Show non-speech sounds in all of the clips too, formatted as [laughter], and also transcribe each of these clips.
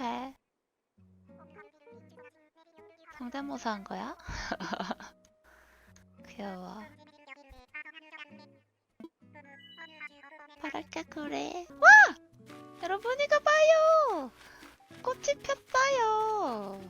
오케이. 성대모사 한 거야? [laughs] 귀여워. 바랄게 그래. 와! 여러분 이거 봐요. 꽃이 폈어요.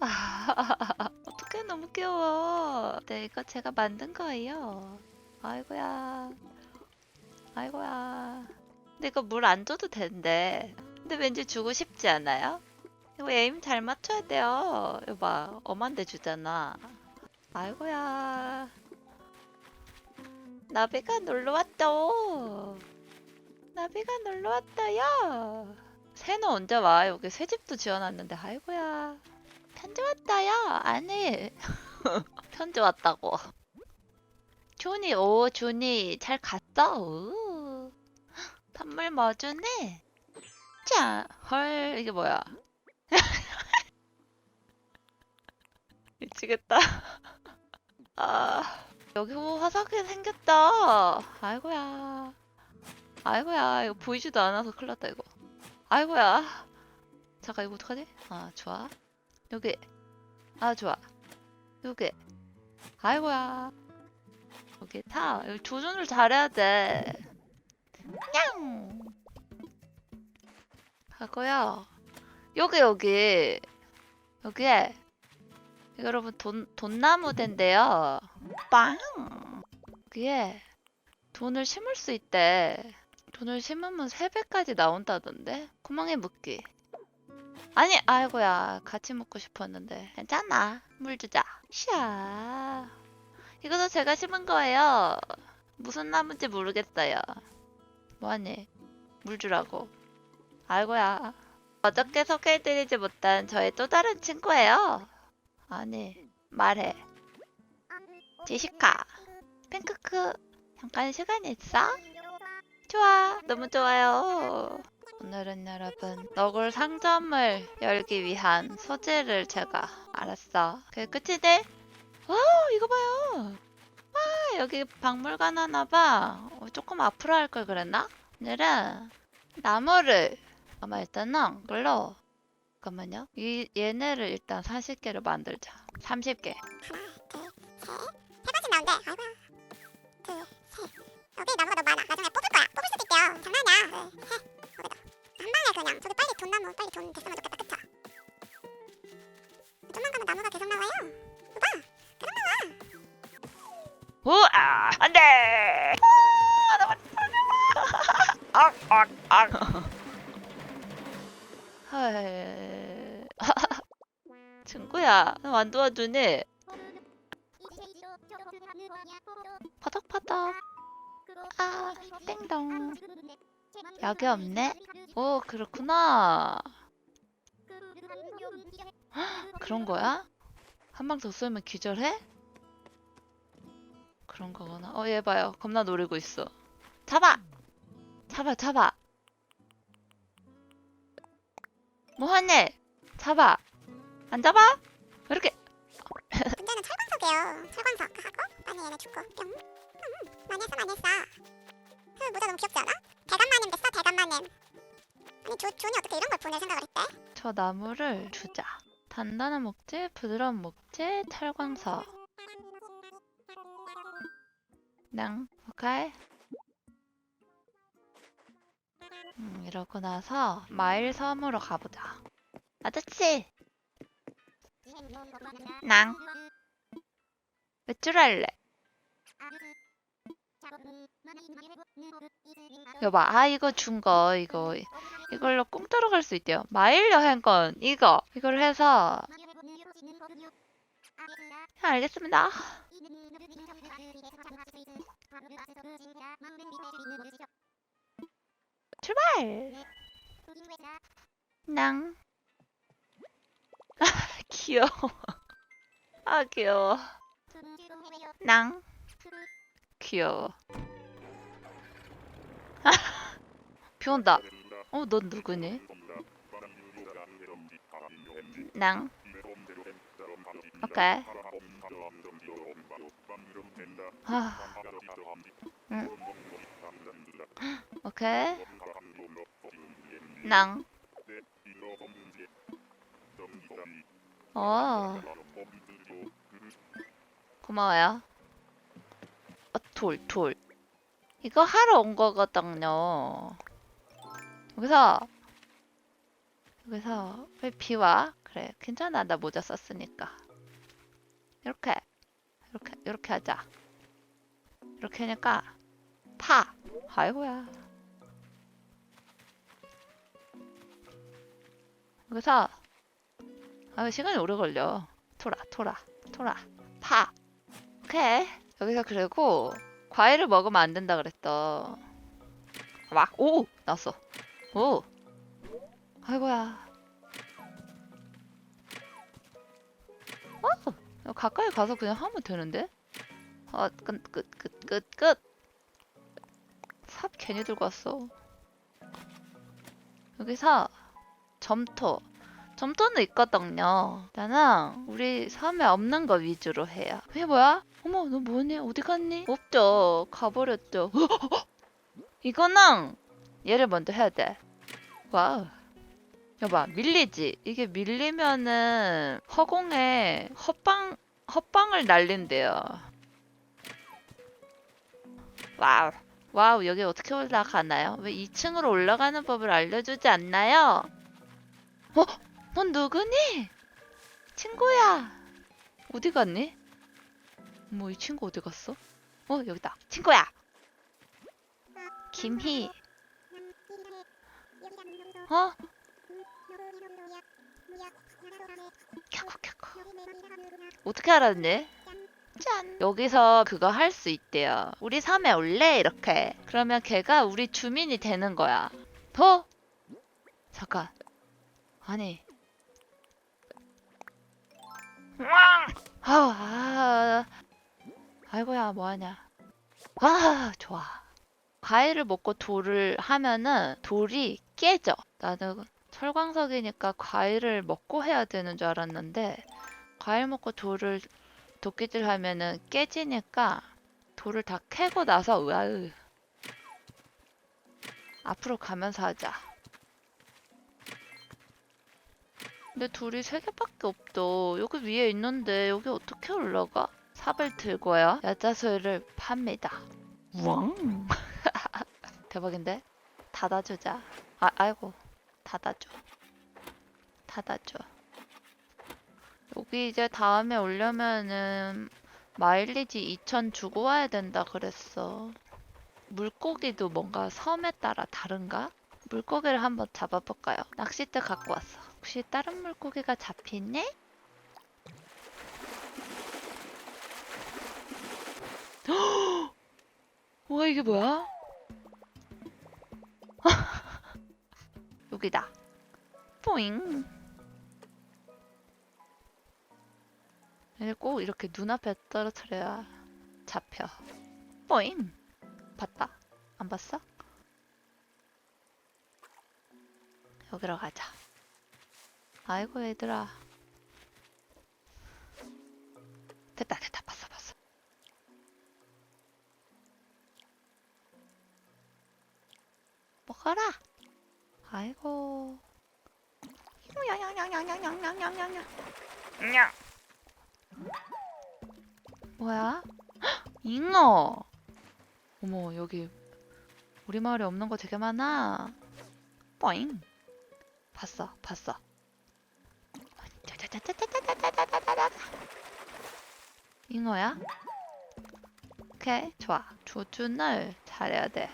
[laughs] 어떡해 너무 귀여워. 네 이거 제가 만든 거예요. 아이고야. 아이고야. 근데 이거 물 안 줘도 된대. 근데 왠지 주고 싶지 않아요? 이거 에임 잘 맞춰야 돼요. 이거 봐. 엄한데 주잖아. 아이고야. 나비가 놀러 왔다. 나비가 놀러 왔다요. 새는 언제 와? 여기 새 집도 지어놨는데 아이고야. 편지 왔다요. 아니. [laughs] 편지 왔다고. 준이, 오, 준이 잘 갔어. 우. [gasps] 선물 뭐 주네? 자, 헐, 이게 뭐야? [laughs] 미치겠다. [laughs] 아, 여기 뭐 화석이 생겼다. 아이고야. 아이고야, 이거 보이지도 않아서 큰일 났다, 이거. 아이고야. 잠깐, 이거 어떡하지? 아, 좋아. 여기. 아, 좋아. 여기. 아이고야. 여기 타. 여기 조준을 잘해야 돼. 냥! 하고요. 여기, 여기. 여기에. 여러분, 돈, 돈나무대인데요. 빵! 여기에 돈을 심을 수 있대. 돈을 심으면 3배까지 나온다던데? 구멍에 묶기. 아니, 아이고야. 같이 먹고 싶었는데. 괜찮아. 물 주자. 샤. 이것도 제가 심은 거예요. 무슨 나무인지 모르겠어요. 뭐하니? 물 주라고. 아이고야. 어저께 소개해드리지 못한 저의 또 다른 친구예요. 아니, 말해. 제시카. 핑크크. 잠깐 시간 있어? 좋아. 너무 좋아요. 오늘은 여러분, 너굴 상점을 열기 위한 소재를 제가 알았어. 그게 끝이네? 와, 이거 봐요. 와, 여기 박물관 하나 봐. 어, 조금 앞으로 할 걸 그랬나? 오늘은 나무를 아마 일단은 물로 잠깐만요. 이 얘네를 일단 40개를 만들자. 30개. 세 번씩 나온대. 아이고야. 둘, 셋. 여기 나무가 너무 많아. 나중에 뽑을 거야. 뽑을 수도 있대요. 장난이야. 둘, 셋. 여기다. 한 방에 그냥. 저기 빨리 돈 나무 빨리 돈 됐으면 좋겠다. 그쵸? 좀만 가면 나무가 계속 나와요. 오빠, 계속 나와. 우아! 안 돼! 아, 나 악, 악, 악. 헐. [laughs] 친구야, 나안 도와주니? 파닥파닥. 아, 땡동. 약이 없네? 오, 그렇구나. 그런 거야? 한 방 더 쏘면 기절해? 그런 거구나. 어, 얘 봐요. 겁나 노리고 있어. 잡아! 잡아, 잡아! 뭐하네? 잡아! 안 잡아? 왜 이렇게? 문제는 철광석이에요. 철광석 하고 빨리 얘네 죽고 뿅. 음, 많이 했어 많이 했어. 그 모자 너무 귀엽지 않아? 대감마님 됐어 대감마님. 아니 조, 존이 어떻게 이런 걸 보낼 생각을 했대? 저 나무를 주자. 단단한 목재, 부드러운 목재, 철광석. 낭, 오케이. 음, 이러고 나서 마일 섬으로 가보자. 아저씨, 낭. 외출 할래? 여봐, 아 이거 준 거 이거 이걸로 꽁따로 갈 수 있대요. 마일 여행권 이거 이걸 해서 아, 알겠습니다. 출발. 낭. [laughs] 귀여워. [laughs] 아 귀여워. 낭. 귀여워. [laughs] 비 온다. 어, 넌 누구니? 낭. 오케이. 아, 응. [gasps] 오케이. 낭. 어. 고마워요. 어, 돌, 돌. 이거 하러 온 거거든요. 여기서, 여기서, 왜 비와? 그래, 괜찮아. 나 모자 썼으니까. 이렇게, 이렇게, 이렇게 하자. 이렇게 하니까, 파! 아이고야. 여기서, 아, 시간이 오래 걸려. 토라, 토라, 토라, 파. 오케이. 여기서 그리고 과일을 먹으면 안 된다 그랬어. 막, 오! 나왔어. 오! 아이고야. 어! 가까이 가서 그냥 하면 되는데? 아, 끝, 끝, 끝, 끝, 끝! 삽 괜히 들고 왔어. 여기서 점토. 점토는 있거든요. 나는 우리 섬에 없는 거 위주로 해요. 이게 뭐야? 어머, 너 뭐니? 어디 갔니? 없죠. 가버렸죠. [gasps] 이거는 얘를 먼저 해야 돼. 와우. 여봐, 밀리지? 이게 밀리면은 허공에 헛방, 헛방을 날린대요. 와우. 와우, 여기 어떻게 올라가나요? 왜 2층으로 올라가는 법을 알려주지 않나요? 어? 넌 누구니? 친구야. 어디 갔니? 뭐 이 친구 어디 갔어? 어 여기다. 친구야. 김희. 어? 캬쿠캬쿠. 어떻게 알았니? 짠. 여기서 그거 할 수 있대요. 우리 섬에 올래? 이렇게. 그러면 걔가 우리 주민이 되는 거야. 더? 잠깐. 아니. 아우, 아, 아이고야, 뭐하냐. 아, 좋아. 과일을 먹고 돌을 하면은 돌이 깨져. 나는 철광석이니까 과일을 먹고 해야 되는 줄 알았는데, 과일 먹고 돌을 도끼질 하면은 깨지니까 돌을 다 캐고 나서, 으아으. 앞으로 가면서 하자. 근데 둘이 세 개밖에 없어. 여기 위에 있는데 여기 어떻게 올라가? 삽을 들고요. 야자수를 팝니다. 왕! [laughs] 대박인데? 닫아주자. 아, 아이고. 닫아줘. 닫아줘. 여기 이제 다음에 오려면은 마일리지 2000 주고 와야 된다 그랬어. 물고기도 뭔가 섬에 따라 다른가? 물고기를 한번 잡아볼까요? 낚싯대 갖고 왔어. 혹시 다른 물고기가 잡히네? [gasps] 와 이게 뭐야? [laughs] 여기다. 포잉. 얘를 꼭 이렇게 눈앞에 떨어뜨려야 잡혀. 포잉. 봤다? 안 봤어? 여기로 가자. 아이고 얘들아. 됐다 됐다 봤어 봤어. 먹어라. 아이고. 야야야야야야야야야야. 뭐야? 헉, 잉어. 어머 여기 우리 마을에 없는 거 되게 많아. 뽀잉. 봤어, 봤어. 잉어야? 오케이, 좋아. 조준을 잘해야 돼.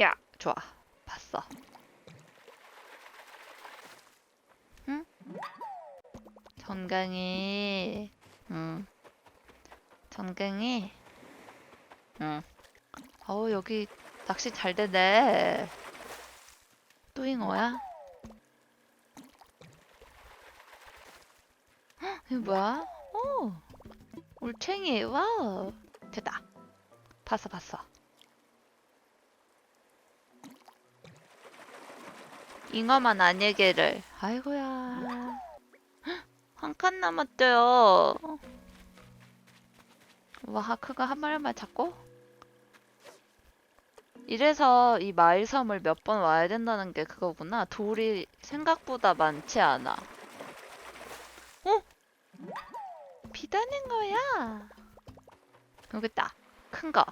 야, 좋아. 봤어. 응? 전강이, 응. 전강이, 응. 어우, 여기 낚시 잘 되네. 또 잉어야? 이거 뭐야? 오! 올챙이, 와우! 됐다. 봤어, 봤어. 잉어만 아니기를. 아이고야. 한 칸 남았대요. 와, 하크가 한 마리만 잡고? 이래서 이 마일섬을 몇 번 와야 된다는 게 그거구나. 돌이 생각보다 많지 않아. 어? 비다는 거야. 여기 있다. 큰 거.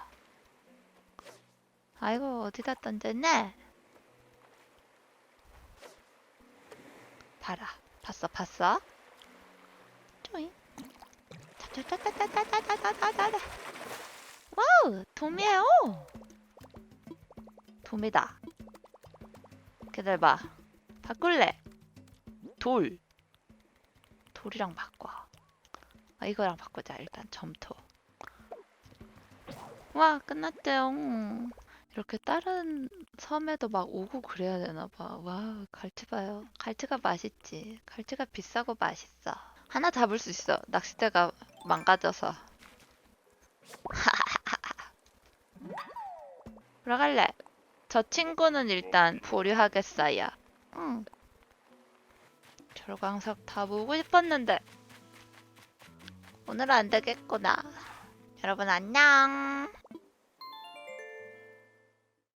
아이고, 어디다 던졌네? 봐라. 봤어, 봤어? 쪼잉. 와우, 도미예요. 도미다. 기다려봐. 바꿀래. 돌. 돌이랑 바꿔. 아, 이거랑 바꾸자. 일단 점토. 와, 끝났대요. 이렇게 다른 섬에도 막 오고 그래야 되나 봐. 와, 갈치 봐요. 갈치가 맛있지. 갈치가 비싸고 맛있어. 하나 잡을 수 있어. 낚싯대가 망가져서. [laughs] 들어갈래. 저 친구는 일단 보류하겠어요. 응. 절광석 다 보고 싶었는데 오늘은 안 되겠구나. 여러분 안녕.